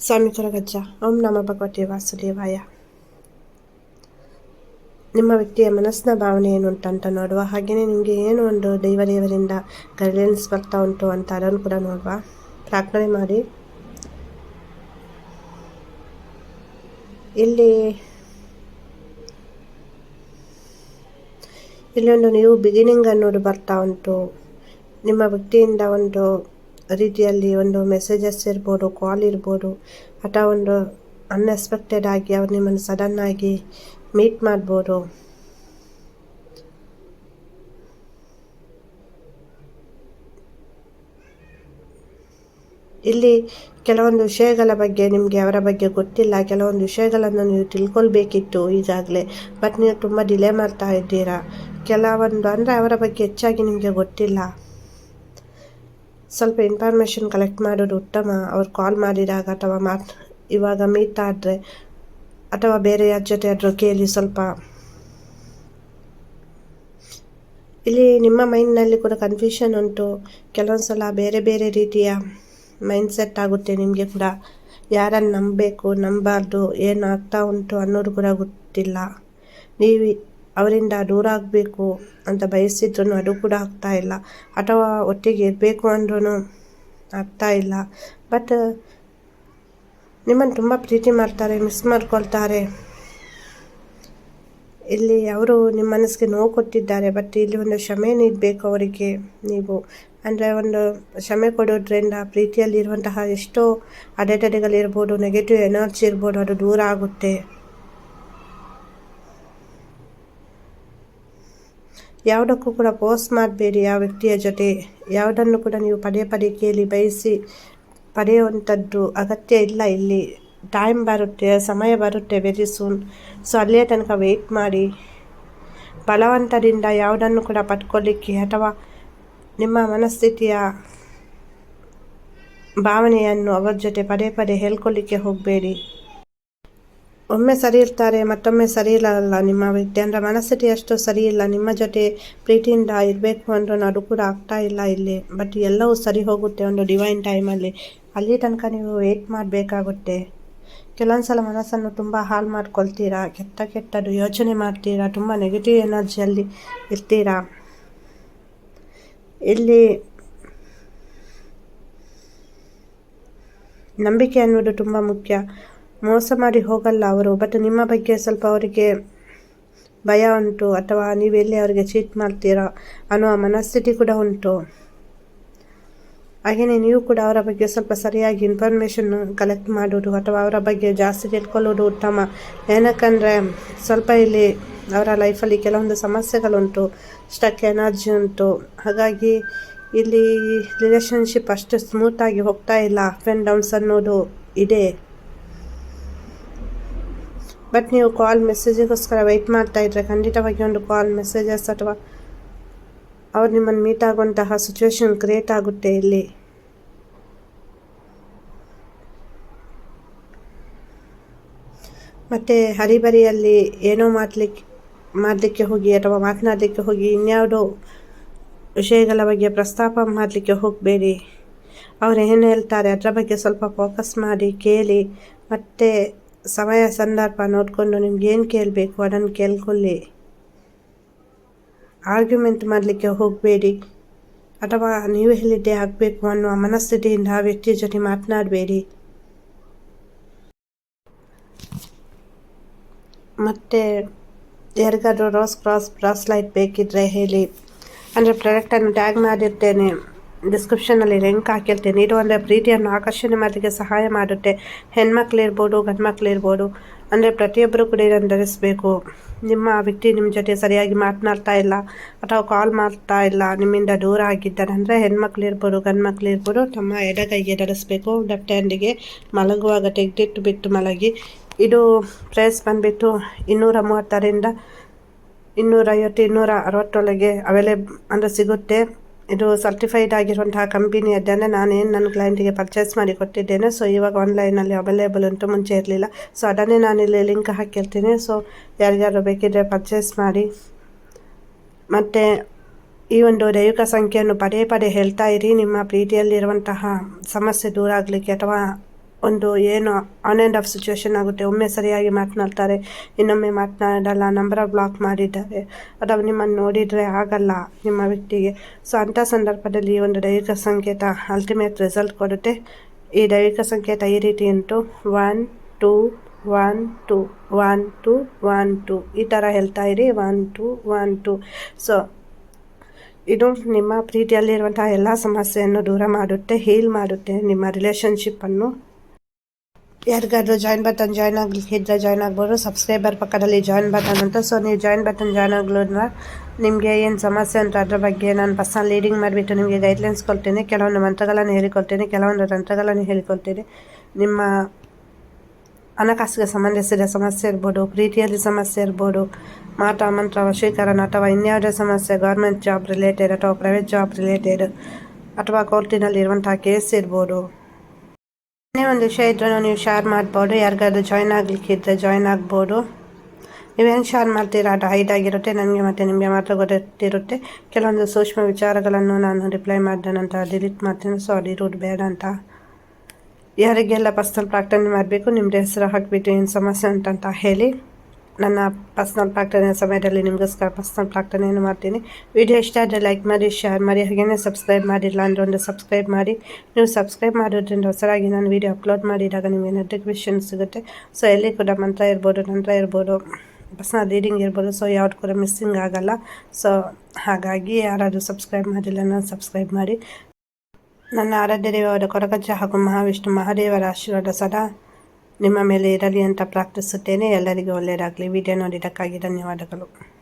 ಸ್ವಾಮಿ ಕೊರಗಜ್ಜ ಓಂ ನಮ ಭಗವತಿ ವಾಸುದೇವಾಯ. ನಿಮ್ಮ ವ್ಯಕ್ತಿಯ ಮನಸ್ಸಿನ ಭಾವನೆ ಏನು ಅಂತ ನೋಡುವ ಹಾಗೆಯೇ ನಿಮಗೆ ಏನು ಒಂದು ದೈವ ದೇವರಿಂದ ಗೈಡೆನ್ಸ್ ಬರ್ತಾ ಉಂಟು ಅಂತ ಅದನ್ನು ಕೂಡ ನೋಡುವ. ಪ್ರಾರ್ಥನೆ ಮಾಡಿ. ಇಲ್ಲಿ ಇಲ್ಲೊಂದು ನೀವು ಬಿಗಿನಿಂಗ್ ಅನ್ನೋದು ಬರ್ತಾ ಉಂಟು. ನಿಮ್ಮ ವ್ಯಕ್ತಿಯಿಂದ ಒಂದು ರೀತಿಯಲ್ಲಿ ಒಂದು ಮೆಸೇಜಸ್ ಇರ್ಬೋದು ಕಾಲ್ ಇರ್ಬೋದು, ಅಥವಾ ಒಂದು ಅನ್ಎಕ್ಸ್ಪೆಕ್ಟೆಡ್ ಆಗಿ ಅವ್ರು ನಿಮ್ಮನ್ನು ಸಡನ್ ಆಗಿ ಮೀಟ್ ಮಾಡ್ಬೋದು. ಇಲ್ಲಿ ಕೆಲವೊಂದು ವಿಷಯಗಳ ಬಗ್ಗೆ ನಿಮಗೆ ಅವರ ಬಗ್ಗೆ ಗೊತ್ತಿಲ್ಲ, ಕೆಲವೊಂದು ವಿಷಯಗಳನ್ನು ನೀವು ತಿಳ್ಕೊಳ್ಬೇಕಿತ್ತು ಈಗಾಗಲೇ ಬಟ್ ನೀವು ತುಂಬ ಡಿಲೇ ಮಾಡ್ತಾ ಇದ್ದೀರಾ. ಕೆಲವೊಂದು ಅಂದರೆ ಅವರ ಬಗ್ಗೆ ಹೆಚ್ಚಾಗಿ ನಿಮಗೆ ಗೊತ್ತಿಲ್ಲ. ಸ್ವಲ್ಪ ಇನ್ಫಾರ್ಮೇಷನ್ ಕಲೆಕ್ಟ್ ಮಾಡೋದು ಉತ್ತಮ. ಅವ್ರು ಕಾಲ್ ಮಾಡಿದಾಗ ಅಥವಾ ಮಾತ್ ಇವಾಗ ಮೀಟ್ ಆದರೆ ಅಥವಾ ಬೇರೆ ಯಾರ ಜೊತೆ ಆದರೂ ಕೇಳಿ ಸ್ವಲ್ಪ ಇಲ್ಲಿ ನಿಮ್ಮ ಮೈಂಡ್ನಲ್ಲಿ ಕೂಡ ಕನ್ಫ್ಯೂಷನ್ ಉಂಟು. ಕೆಲವೊಂದು ಸಲ ಬೇರೆ ಬೇರೆ ರೀತಿಯ ಮೈಂಡ್ ಸೆಟ್ ಆಗುತ್ತೆ ನಿಮಗೆ ಕೂಡ. ಯಾರನ್ನು ನಂಬಬೇಕು, ನಂಬಾರ್ದು ಆಗ್ತಾ ಉಂಟು ಅನ್ನೋದು ಕೂಡ ಗೊತ್ತಿಲ್ಲ. ನೀವು ಅವರಿಂದ ದೂರ ಆಗಬೇಕು ಅಂತ ಬಯಸಿದ್ರು ಅದು ಕೂಡ ಆಗ್ತಾ ಇಲ್ಲ. ಅಥವಾ ಒಟ್ಟಿಗೆ ಇರಬೇಕು ಅಂದ್ರೂ ಆಗ್ತಾ ಇಲ್ಲ. ಬಟ್ ನಿಮ್ಮನ್ನು ತುಂಬ ಪ್ರೀತಿ ಮಾಡ್ತಾರೆ ಮಿಸ್ ಮಾಡ್ಕೊಳ್ತಾರೆ. ಇಲ್ಲಿ ಅವರು ನಿಮ್ಮ ಮನಸ್ಸಿಗೆ ನೋವು ಕೊಟ್ಟಿದ್ದಾರೆ ಬಟ್ ಇಲ್ಲಿ ಒಂದು ಕ್ಷಮೆ ನೀಡಬೇಕು ಅವರಿಗೆ ನೀವು. ಅಂದರೆ ಒಂದು ಕ್ಷಮೆ ಕೊಡೋದ್ರಿಂದ ಪ್ರೀತಿಯಲ್ಲಿರುವಂತಹ ಎಷ್ಟೋ ಅಡೆತಡೆಗಳಿರ್ಬೋದು ನೆಗೆಟಿವ್ ಎನರ್ಜಿ ಇರ್ಬೋದು, ಅದು ದೂರ ಆಗುತ್ತೆ. ಯಾವುದಕ್ಕೂ ಕೂಡ ಪೋಸ್ಟ್ ಮಾಡಬೇಡಿ ಆ ವ್ಯಕ್ತಿಯ ಜೊತೆ. ಯಾವುದನ್ನು ಕೂಡ ನೀವು ಪದೇ ಪದೇ ಕೇಳಿ ಬಯಸಿ ಪಡೆಯುವಂಥದ್ದು ಅಗತ್ಯ ಇಲ್ಲ ಇಲ್ಲಿ. ಟೈಮ್ ಬರುತ್ತೆ, ಸಮಯ ಬರುತ್ತೆ ವೆರಿ ಸೂನ್ ಸೊ ಅಲ್ಲಿಯ ತನಕ ವೆಯ್ಟ್ ಮಾಡಿ. ಬಲವಂತದಿಂದ ಯಾವುದನ್ನು ಕೂಡ ಪಡ್ಕೊಳ್ಳಿಕ್ಕೆ ಅಥವಾ ನಿಮ್ಮ ಮನಸ್ಥಿತಿಯ ಭಾವನೆಯನ್ನು ಅವರ ಜೊತೆ ಪದೇ ಪದೇ ಹೇಳ್ಕೊಳ್ಳಿಕ್ಕೆ ಹೋಗಬೇಡಿ. ಒಮ್ಮೆ ಸರಿ ಇರ್ತಾರೆ, ಮತ್ತೊಮ್ಮೆ ಸರಿ ಇರಲ್ಲ. ನಿಮ್ಮ ವ್ಯಕ್ತಿ ಅಂದರೆ ಮನಸ್ಥಿತಿ ಅಷ್ಟು ಸರಿ ಇಲ್ಲ. ನಿಮ್ಮ ಜೊತೆ ಪ್ರೀತಿಯಿಂದ ಇರಬೇಕು ಅಂದ್ರೂ ಅದು ಕೂಡ ಆಗ್ತಾ ಇಲ್ಲ ಇಲ್ಲಿ. ಬಟ್ ಎಲ್ಲವೂ ಸರಿ ಹೋಗುತ್ತೆ ಒಂದು ಡಿವೈನ್ ಟೈಮಲ್ಲಿ ಅಲ್ಲಿ. ತನಕ ನೀವು ವೇಟ್ ಮಾಡಬೇಕಾಗುತ್ತೆ. ಕೆಲವೊಂದು ಸಲ ಮನಸ್ಸನ್ನು ತುಂಬ ಹಾಳು ಮಾಡ್ಕೊಳ್ತೀರಾ? ಕೆಟ್ಟ ಕೆಟ್ಟದು ಯೋಚನೆ ಮಾಡ್ತೀರಾ? ತುಂಬ ನೆಗೆಟಿವ್ ಎನರ್ಜಿಯಲ್ಲಿ ಇರ್ತೀರಾ? ಇಲ್ಲಿ ನಂಬಿಕೆ ಅನ್ನೋದು ತುಂಬ ಮುಖ್ಯ. ಮೋಸ ಮಾಡಿ ಹೋಗಲ್ಲ ಅವರು. ಬಟ್ ನಿಮ್ಮ ಬಗ್ಗೆ ಸ್ವಲ್ಪ ಅವರಿಗೆ ಭಯ ಉಂಟು. ಅಥವಾ ನೀವೆಲ್ಲಿ ಅವರಿಗೆ ಚೀಟ್ ಮಾಡ್ತೀರಾ ಅನ್ನುವ ಮನಸ್ಥಿತಿ ಕೂಡ ಉಂಟು. ಹಾಗೆಯೇ ನೀವು ಕೂಡ ಅವರ ಬಗ್ಗೆ ಸ್ವಲ್ಪ ಸರಿಯಾಗಿ ಇನ್ಫಾರ್ಮೇಷನ್ ಕಲೆಕ್ಟ್ ಮಾಡೋದು ಅಥವಾ ಅವರ ಬಗ್ಗೆ ಜಾಸ್ತಿ ತಿಳ್ಕೊಳ್ಳೋದು ಉತ್ತಮ. ಏನಕ್ಕಂದರೆ ಸ್ವಲ್ಪ ಇಲ್ಲಿ ಅವರ ಲೈಫಲ್ಲಿ ಕೆಲವೊಂದು ಸಮಸ್ಯೆಗಳುಂಟು ಸ್ಟಕ್ ಎನರ್ಜಿ ಉಂಟು. ಹಾಗಾಗಿ ಇಲ್ಲಿ ರಿಲೇಷನ್ಶಿಪ್ ಅಷ್ಟು ಸ್ಮೂತಾಗಿ ಹೋಗ್ತಾ ಇಲ್ಲ. ಅಪ್ ಆ್ಯಂಡ್ ಡೌನ್ಸ್ ಅನ್ನೋದು ಇದೆ. ಬಟ್ ನೀವು ಕಾಲ್ ಮೆಸೇಜಿಗೋಸ್ಕರ ವೆಯ್ಟ್ ಮಾಡ್ತಾ ಇದ್ರೆ ಖಂಡಿತವಾಗಿ ಒಂದು ಕಾಲ್ ಮೆಸೇಜಸ್ ಅಥವಾ ಅವ್ರು ನಿಮ್ಮನ್ನು ಮೀಟ್ ಆಗುವಂತಹ ಸಿಚುವೇಶನ್ ಕ್ರಿಯೇಟ್ ಆಗುತ್ತೆ ಇಲ್ಲಿ. ಮತ್ತು ಹರಿಬರಿಯಲ್ಲಿ ಏನೋ ಮಾಡಲಿಕ್ಕೆ ಮಾಡಲಿಕ್ಕೆ ಹೋಗಿ ಅಥವಾ ಮಾತನಾಡಲಿಕ್ಕೆ ಹೋಗಿ ಇನ್ಯಾವುದೋ ವಿಷಯಗಳ ಬಗ್ಗೆ ಪ್ರಸ್ತಾಪ ಮಾಡಲಿಕ್ಕೆ ಹೋಗಬೇಡಿ. ಅವ್ರು ಏನು ಹೇಳ್ತಾರೆ ಅದರ ಬಗ್ಗೆ ಸ್ವಲ್ಪ ಫೋಕಸ್ ಮಾಡಿ ಕೇಳಿ. ಮತ್ತು ಸಮಯ ಸಂದರ್ಭ ನೋಡಿಕೊಂಡು ನಿಮ್ಗೆ ಏನು ಕೇಳಬೇಕು ಅದನ್ನು ಕೇಳ್ಕೊಳ್ಳಿ. ಆರ್ಗ್ಯುಮೆಂಟ್ ಮಾಡಲಿಕ್ಕೆ ಹೋಗಬೇಡಿ. ಅಥವಾ ನೀವು ಹೇಳಿದ್ದೆ ಆಗಬೇಕು ಅನ್ನುವ ಮನಸ್ಥಿತಿಯಿಂದ ಆ ವ್ಯಕ್ತಿಯ ಜೊತೆ ಮಾತನಾಡಬೇಡಿ. ಮತ್ತು ಯಾರಿಗಾದರೂ ರೋಸ್ ಕ್ರಾಸ್ ಬ್ರಾಸ್ಲೈಟ್ ಬೇಕಿದ್ದರೆ ಹೇಳಿ. ಅಂದರೆ ಪ್ರಾಡಕ್ಟನ್ನು ಟ್ಯಾಗ್ ಮಾಡಿರ್ತೇನೆ. ಡಿಸ್ಕ್ರಿಪ್ಷನಲ್ಲಿ ಲಿಂಕ್ ಹಾಕಿರ್ತೀನಿ ಇದು ಅಂದರೆ ಪ್ರೀತಿಯನ್ನು ಆಕರ್ಷಣೆ ಮಾಡಲಿಕ್ಕೆ ಸಹಾಯ ಮಾಡುತ್ತೆ. ಹೆಣ್ಮಕ್ಳಿರ್ಬೋದು ಇರ್ಬೋದು ಅಂದರೆ ಪ್ರತಿಯೊಬ್ಬರು ಕೂಡ ಇದನ್ನು ಧರಿಸಬೇಕು. ನಿಮ್ಮ ವ್ಯಕ್ತಿ ನಿಮ್ಮ ಜೊತೆ ಸರಿಯಾಗಿ ಮಾತನಾಡ್ತಾ ಇಲ್ಲ, ಅಥವಾ ಕಾಲ್ ಮಾಡ್ತಾ ಇಲ್ಲ, ನಿಮ್ಮಿಂದ ದೂರ ಆಗಿದ್ದಾರೆ ಅಂದರೆ ಹೆಣ್ಮಕ್ಳಿರ್ಬೋದು ಇರ್ಬೋದು ತಮ್ಮ ಎಡಗೈಗೆ ಧರಿಸಬೇಕು. ಹ್ಯಾಂಡಿಗೆ ಮಲಗುವಾಗ ತೆಗೆದಿಟ್ಟು ಬಿಟ್ಟು ಮಲಗಿ. ಇದು ಪ್ರೈಸ್ ಬಂದುಬಿಟ್ಟು ಇನ್ನೂರ ಮೂವತ್ತರಿಂದ ಇನ್ನೂರೈವತ್ತು ಇನ್ನೂರ ಅರವತ್ತೊಳಗೆ ಅವೈಲೇಬ್ ಅಂದರೆ ಸಿಗುತ್ತೆ. ಇದು ಸರ್ಟಿಫೈಡ್ ಆಗಿರುವಂತಹ ಕಂಪನಿಯದ್ದನ್ನು ನಾನೇನು ನನ್ನ ಕ್ಲೈಂಟಿಗೆ ಪರ್ಚೇಸ್ ಮಾಡಿ ಕೊಟ್ಟಿದ್ದೇನೆ. ಸೊ ಇವಾಗ ಆನ್ಲೈನಲ್ಲಿ ಅವೈಲೇಬಲ್ ಉಂಟು ಮುಂಚೆ ಇರಲಿಲ್ಲ. ಸೊ ಅದನ್ನೇ ನಾನಿಲ್ಲಿ ಲಿಂಕ್ ಹಾಕಿರ್ತೀನಿ. ಸೊ ಯಾರಿಗಾರು ಬೇಕಿದ್ದರೆ ಪರ್ಚೇಸ್ ಮಾಡಿ. ಮತ್ತು ಈ ಒಂದು ದೈವಿಕ ಸಂಖ್ಯೆಯನ್ನು ಪದೇ ಪದೇ ಹೇಳ್ತಾ ಇರಿ. ನಿಮ್ಮ ಪ್ರೀತಿಯಲ್ಲಿರುವಂತಹ ಸಮಸ್ಯೆ ದೂರ ಆಗಲಿಕ್ಕೆ ಅಥವಾ ಒಂದು ಏನು ಆನ್ ಆ್ಯಂಡ್ ಆಫ್ ಸಿಚುವೇಶನ್ ಆಗುತ್ತೆ. ಒಮ್ಮೆ ಸರಿಯಾಗಿ ಮಾತನಾಡ್ತಾರೆ ಇನ್ನೊಮ್ಮೆ ಮಾತನಾಡಲ್ಲ ನಂಬರ್ ಬ್ಲಾಕ್ ಮಾಡಿದ್ದಾರೆ. ಅಥವಾ ನಿಮ್ಮನ್ನು ನೋಡಿದರೆ ಆಗಲ್ಲ ನಿಮ್ಮ ವ್ಯಕ್ತಿಗೆ. ಸೊ ಅಂಥ ಸಂದರ್ಭದಲ್ಲಿ ಒಂದು ದೈಹಿಕ ಸಂಕೇತ ಅಲ್ಟಿಮೇಟ್ ರಿಸಲ್ಟ್ ಕೊಡುತ್ತೆ. ಈ ದೈಹಿಕ ಸಂಕೇತ ಈ ರೀತಿ ಉಂಟು. One two one two one two one two ಈ ಥರ ಹೇಳ್ತಾ ಇರಿ. One two one two so ಇದು ನಿಮ್ಮ ಪ್ರೀತಿಯಲ್ಲಿರುವಂತಹ ಎಲ್ಲ ಸಮಸ್ಯೆಯನ್ನು ದೂರ ಮಾಡುತ್ತೆ ಹೀಲ್ ಮಾಡುತ್ತೆ ನಿಮ್ಮ ರಿಲೇಷನ್ಶಿಪ್ಪನ್ನು ಯಾರಿಗಾದ್ರೂ ಜಾಯಿನ್ ಬಟನ್ ಜಾಯ್ನ್ ಆಗಲಿಕ್ಕಿದ್ರೆ ಜಾಯ್ನ್ ಆಗ್ಬೋದು. ಸಬ್ಸ್ಕ್ರೈಬರ್ ಪಕ್ಕದಲ್ಲಿ ಜಾಯಿನ್ ಬಟನ್ ಅಂತ ಸೊ ನೀವು ಜಾಯಿನ್ ಬಟನ್ ಜಾಯ್ನ್ ಆಗ್ಲೋದ್ರ ನಿಮಗೆ ಏನು ಸಮಸ್ಯೆ ಅಂತ ಅದ್ರ ಬಗ್ಗೆ ನಾನು ಪರ್ಸನಲ್ ಲೀಡಿಂಗ್ ಮಾಡಿಬಿಟ್ಟು ನಿಮಗೆ ಗೈಡ್ಲೈನ್ಸ್ ಕೊಡ್ತೀನಿ. ಕೆಲವೊಂದು ಮಂತ್ರಗಳನ್ನು ಹೇಳಿಕೊಡ್ತೀನಿ, ಕೆಲವೊಂದು ತಂತ್ರಗಳನ್ನು ಹೇಳಿಕೊಡ್ತೀನಿ. ನಿಮ್ಮ ಹಣಕಾಸಿಗೆ ಸಂಬಂಧಿಸಿದ ಸಮಸ್ಯೆ ಇರ್ಬೋದು, ಪ್ರೀತಿಯಲ್ಲಿ ಸಮಸ್ಯೆ ಇರ್ಬೋದು ಮಾಟ ಮಂತ್ರ ವಶೀಕರಣ ಅಥವಾ ಇನ್ಯಾವುದೇ ಸಮಸ್ಯೆ ಗೌರ್ಮೆಂಟ್ ಜಾಬ್ ರಿಲೇಟೆಡ್ ಅಥವಾ ಪ್ರೈವೇಟ್ ಜಾಬ್ ರಿಲೇಟೆಡ್ ಅಥವಾ ಕೋರ್ಟಿನಲ್ಲಿ ಇರುವಂತಹ ಕೇಸ್ ಇರ್ಬೋದು. ಏನೇ ಒಂದು ವಿಷಯ ಇದ್ರೂ ನೀವು ಶೇರ್ ಮಾಡ್ಬೋದು. ಯಾರಿಗಾದ್ರೂ ಜಾಯ್ನ್ ಆಗಲಿಕ್ಕಿದ್ರೆ ಜಾಯ್ನ್ ಆಗ್ಬೋದು. ನೀವೇನು ಶೇರ್ ಮಾಡ್ತೀರಾ? ಅದು ಆಗಿರುತ್ತೆ. ನನಗೆ ಮತ್ತು ನಿಮಗೆ ಮಾತ್ರ ಗೊತ್ತಿರುತ್ತೆ. ಕೆಲವೊಂದು ಸೂಕ್ಷ್ಮ ವಿಚಾರಗಳನ್ನು ನಾನು ರಿಪ್ಲೈ ಮಾಡಿದೆ ನಂತರ ಡಿಲೀಟ್ ಮಾಡ್ತೀನಿ. ಸೊ ಅದು ಬೇಡ ಅಂತ. ಯಾರಿಗೆಲ್ಲ ಪರ್ಸ್ನಲ್ ಪ್ರಾಕ್ಟನೆ ಮಾಡಬೇಕು ನಿಮ್ಮದು ಹೆಸರು ಹಾಕಿಬಿಟ್ಟು ಏನು ಸಮಸ್ಯೆ ಉಂಟಂತ ಹೇಳಿ. ನನ್ನ ಪರ್ಸ್ನಲ್ ಪ್ರಾಕ್ಟನೆ ಸಮಯದಲ್ಲಿ ನಿಮಗೋಸ್ಕರ ಪರ್ಸ್ನಲ್ ಪ್ರಾಕ್ಟನೆಯನ್ನು ಮಾಡ್ತೀನಿ. ವಿಡಿಯೋ ಇಷ್ಟ ಆದರೆ ಲೈಕ್ ಮಾಡಿ ಶೇರ್ ಮಾಡಿ ಹಾಗೆಯೇ ಸಬ್ಸ್ಕ್ರೈಬ್ ಮಾಡಿಲ್ಲ ಅಂದರೆ ಒಂದು ಸಬ್ಸ್ಕ್ರೈಬ್ ಮಾಡಿ. ನೀವು ಸಬ್ಸ್ಕ್ರೈಬ್ ಮಾಡೋದ್ರಿಂದ ಹೊಸರಾಗಿ ನಾನು ವಿಡಿಯೋ ಅಪ್ಲೋಡ್ ಮಾಡಿದಾಗ ನಿಮಗೆ ನೋಟಿಫಿಕೇಷನ್ ಸಿಗುತ್ತೆ. ಸೊ ಎಲ್ಲಿ ಕೂಡ ಮಂತ್ರ ಇರ್ಬೋದು, ನಂತರ ಇರ್ಬೋದು ಪರ್ಸ್ನಲ್ ರೀಡಿಂಗ್ ಇರ್ಬೋದು ಸೊ ಯಾವ್ದು ಕೂಡ ಮಿಸ್ಸಿಂಗ್ ಆಗಲ್ಲ. ಸೊ ಹಾಗಾಗಿ ಯಾರಾದರೂ ಸಬ್ಸ್ಕ್ರೈಬ್ ಮಾಡಿಲ್ಲ ನಾನು ಸಬ್ಸ್ಕ್ರೈಬ್ ಮಾಡಿ. ನನ್ನ ಆರಾಧ್ಯ ದೇವರ ಕೊರಗಜ್ಜ ಹಾಗೂ ಮಹಾವಿಷ್ಣು ಮಹಾದೇವರ ಆಶೀರ್ವಾದ ಸದಾ ನಿಮ್ಮ ಮೇಲೆ ಇರಲಿ ಅಂತ ಪ್ರಾರ್ಥಿಸುತ್ತೇನೆ. ಎಲ್ಲರಿಗೂ ಒಳ್ಳೆಯದಾಗಲಿ. ವಿಡಿಯೋ ನೋಡಿದ್ದಕ್ಕಾಗಿ ಧನ್ಯವಾದಗಳು.